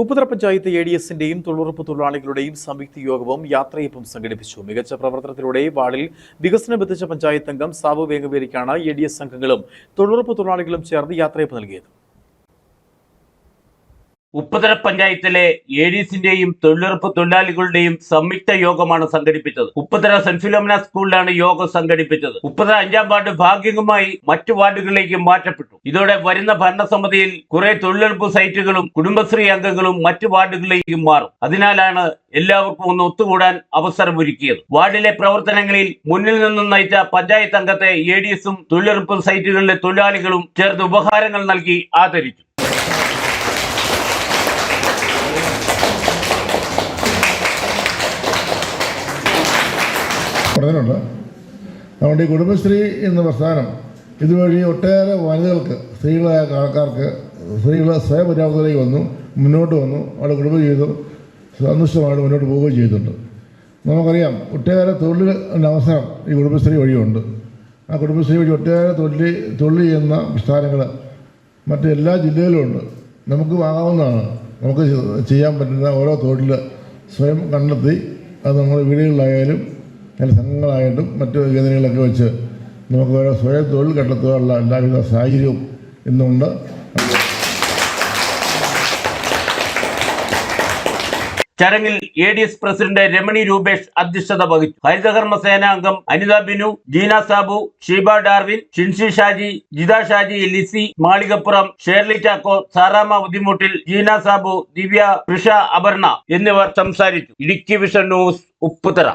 Upputhara panchayat A D എസിന്റെയും തൊഴിലുറപ്പ് തൊഴിലാളികളുടെയും സംയുക്ത യോഗവും യാത്രയപ്പും സംഘടിപ്പിച്ചു. മികച്ച പ്രവർത്തനത്തിലൂടെ വാർഡിൽ വികസനം എത്തിച്ച പഞ്ചായത്ത് അംഗം സാബു വേങ്ങവേലിക്കാണ് എ ഡി എസ് സംഘങ്ങളും തൊഴിലുറപ്പ് തൊഴിലാളികളും ചേർന്ന് യാത്രയപ്പ് നൽകിയത്. ഉപ്പുതര പഞ്ചായത്തിലെ ഏഡീസിന്റെയും തൊഴിലുറപ്പ് തൊഴിലാളികളുടെയും സംയുക്ത യോഗമാണ് സംഘടിപ്പിച്ചത്. ഉപ്പുതല സെന്റ് ഫിലോമിന സ്കൂളിലാണ് യോഗം സംഘടിപ്പിച്ചത്. ഉപ്പുതല അഞ്ചാം വാർഡ് ഭാഗികമായി മറ്റു വാർഡുകളിലേക്ക് മാറ്റപ്പെട്ടു. ഇതോടെ വരുന്ന ഭരണസമിതിയിൽ കുറെ തൊഴിലുറപ്പ് സൈറ്റുകളും കുടുംബശ്രീ അംഗങ്ങളും മറ്റു വാർഡുകളിലേക്കും മാറും. അതിനാലാണ് എല്ലാവർക്കും ഒന്ന് ഒത്തുകൂടാൻ അവസരമൊരുക്കിയത്. വാർഡിലെ പ്രവർത്തനങ്ങളിൽ മുന്നിൽ നിന്നും നയിച്ച പഞ്ചായത്ത് അംഗത്തെ എ ഡി എസും തൊഴിലുറപ്പ് സൈറ്റുകളിലെ തൊഴിലാളികളും ചേർന്ന് ഉപഹാരങ്ങൾ നൽകി ആദരിച്ചു. പറഞ്ഞിട്ടുണ്ട്. അതുകൊണ്ട് ഈ കുടുംബശ്രീ എന്ന പ്രസ്ഥാനം ഇതുവഴി ഒട്ടേറെ വനിതകൾക്ക് സ്ത്രീകളായ ആൾക്കാർക്ക് സ്ത്രീകൾ സ്വയം പര്യാപ്തതയിലേക്ക് വന്നു മുന്നോട്ട് വന്നു അവിടെ കുടുംബ ജീവിതം സന്തുഷ്ടമായിട്ട് മുന്നോട്ട് പോവുകയും ചെയ്തിട്ടുണ്ട്. നമുക്കറിയാം ഒട്ടേറെ തൊഴിൽ അവസരം ഈ കുടുംബശ്രീ വഴിയുണ്ട്. ആ കുടുംബശ്രീ വഴി ഒട്ടേറെ തൊഴിൽ തൊഴിൽ ചെയ്യുന്ന പ്രസ്ഥാനങ്ങൾ മറ്റ് എല്ലാ ജില്ലയിലും ഉണ്ട്. നമുക്ക് വാങ്ങാവുന്നതാണ് നമുക്ക് ചെയ്യാൻ പറ്റുന്ന ഓരോ തൊഴിൽ സ്വയം കണ്ടെത്തി അത് നമ്മുടെ വീടുകളിലായാലും അല്ലെങ്കിൽ സംഘങ്ങളായിട്ടും മറ്റു വേദനകളൊക്കെ വെച്ച് നമുക്ക് ഓരോ സ്വയം തൊഴിൽ കണ്ടെത്തുവാനുള്ള എല്ലാവിധ സാഹചര്യവും ഇന്നുണ്ട്. ചടങ്ങിൽ A D S president Ramani Rupesh അധ്യക്ഷത വഹിച്ചു. ഹരിതകർമ്മ സേനാംഗം അനിത ബിനു ജീന സാബു ഷീബ ഡാർവിൻ ഷിൻഷി ഷാജി ജിത ഷാജി ലിസി മാളികപ്പുറം ഷേർലി ചാക്കോ സാറാമ ഉദിമുട്ടിൽ ജീന സാബു ദിവ്യ കൃഷ അപർണ എന്നിവർ സംസാരിച്ചു. Idukki vision news Upputhara.